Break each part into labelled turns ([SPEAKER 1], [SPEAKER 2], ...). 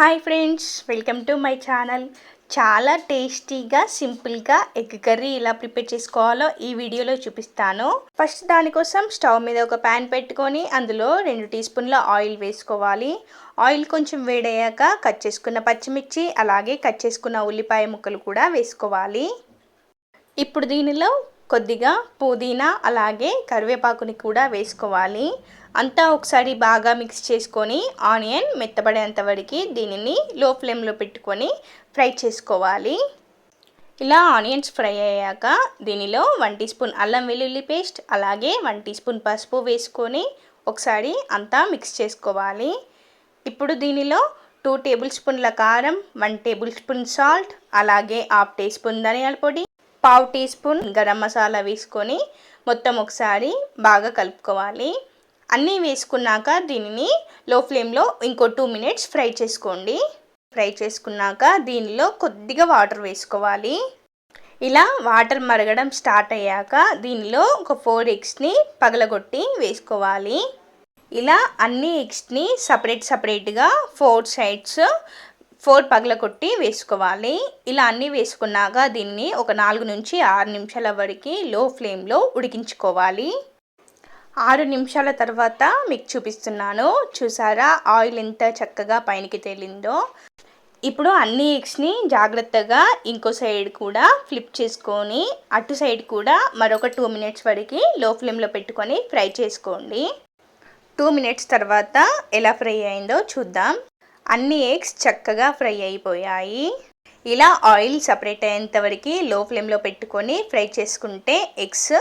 [SPEAKER 1] Hi friends welcome to my channel. చాలా టేస్టీగా సింపుల్గా ఎగ్ కర్రీ ఎలా ప్రిపేర్ చేసుకోవాలో ఈ వీడియోలో చూపిస్తాను. ఫస్ట్ దానికోసం స్టవ్ మీద ఒక ప్యాన్ పెట్టుకొని అందులో రెండు టీ స్పూన్ల ఆయిల్ వేసుకోవాలి. ఆయిల్ కొంచెం వేడయ్యాక కట్ చేసుకున్న పచ్చిమిర్చి అలాగే కట్ చేసుకున్న ఉల్లిపాయ ముక్కలు కూడా వేసుకోవాలి. ఇప్పుడు దీనిలో కొద్దిగా పుదీనా అలాగే కరివేపాకుని కూడా వేసుకోవాలి. అంతా ఒకసారి బాగా మిక్స్ చేసుకొని ఆనియన్ మెత్తబడేంత వరకు దీనిని లో ఫ్లేమ్లో పెట్టుకొని ఫ్రై చేసుకోవాలి. ఇలా ఆనియన్స్ ఫ్రై అయ్యాక దీనిలో వన్ టీ స్పూన్ అల్లం వెల్లుల్లి పేస్ట్ అలాగే వన్ టీ స్పూన్ పసుపు వేసుకొని ఒకసారి అంతా మిక్స్ చేసుకోవాలి. ఇప్పుడు దీనిలో టూ టేబుల్ స్పూన్ల కారం వన్ టేబుల్ స్పూన్ సాల్ట్ అలాగే హాఫ్ టీ స్పూన్ ధనియాల పొడి పావు టీ స్పూన్ గరం మసాలా వేసుకొని మొత్తం ఒకసారి బాగా కలుపుకోవాలి. అన్నీ వేసుకున్నాక దీనిని లో ఫ్లేమ్లో ఇంకో టూ మినిట్స్ ఫ్రై చేసుకోండి. ఫ్రై చేసుకున్నాక దీనిలో కొద్దిగా వాటర్ వేసుకోవాలి. ఇలా వాటర్ మరగడం స్టార్ట్ అయ్యాక దీనిలో ఒక ఫోర్ ఎగ్స్ని పగలగొట్టి వేసుకోవాలి. ఇలా అన్ని ఎగ్స్ని సపరేట్ సపరేట్గా ఫోర్ సైడ్స్ ఫోర్ పగల కొట్టి వేసుకోవాలి. ఇలా అన్నీ వేసుకున్నాక దీన్ని ఒక నాలుగు నుంచి ఆరు నిమిషాల వరకు లో ఫ్లేమ్లో ఉడికించుకోవాలి. ఆరు నిమిషాల తర్వాత మీకు చూపిస్తున్నాను. చూసారా? ఆయిల్ ఎంత చక్కగా పైనకి తేలిందో. ఇప్పుడు అన్ని ఎగ్స్ని జాగ్రత్తగా ఇంకో సైడ్ కూడా ఫ్లిప్ చేసుకొని అటు సైడ్ కూడా మరొక టూ మినిట్స్ వరకు లో ఫ్లేమ్లో పెట్టుకొని ఫ్రై చేసుకోండి. టూ మినిట్స్ తర్వాత ఎలా ఫ్రై అయిందో చూద్దాం. అన్ని ఎగ్స్ చక్కగా ఫ్రై అయిపోయాయి. ఇలా ఆయిల్ సపరేట్ అయ్యేంతవరకు లో ఫ్లేమ్లో పెట్టుకొని ఫ్రై చేసుకుంటే ఎగ్స్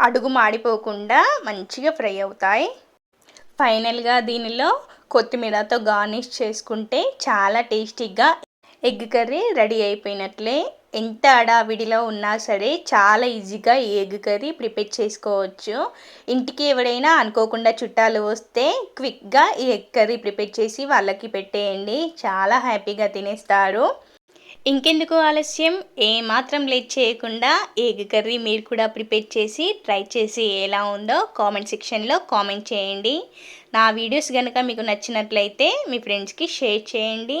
[SPEAKER 1] అడుగు మాడిపోకుండా మంచిగా ఫ్రై అవుతాయి. ఫైనల్గా దీనిలో కొత్తిమీరతో గార్నిష్ చేసుకుంటే చాలా టేస్టీగా ఎగ్ కర్రీ రెడీ అయిపోయినట్లే. ఎంత అడావిడిలో ఉన్నా సరే చాలా ఈజీగా ఈ ఎగ్ కర్రీ ప్రిపేర్ చేసుకోవచ్చు. ఇంటికి ఎవరైనా అనుకోకుండా చుట్టాలు వస్తే క్విక్గా ఈ ఎగ్ కర్రీ ప్రిపేర్ చేసి వాళ్ళకి పెట్టేయండి. చాలా హ్యాపీగా తినేస్తారు. ఇంకెందుకు ఆలస్యం? ఏమాత్రం లేట్ చేయకుండా ఎగ్ కర్రీ మీరు కూడా ప్రిపేర్ చేసి ట్రై చేసి ఎలా ఉందో కామెంట్ సెక్షన్లో కామెంట్ చేయండి. నా వీడియోస్ కనుక మీకు నచ్చినట్లయితే మీ ఫ్రెండ్స్కి షేర్ చేయండి.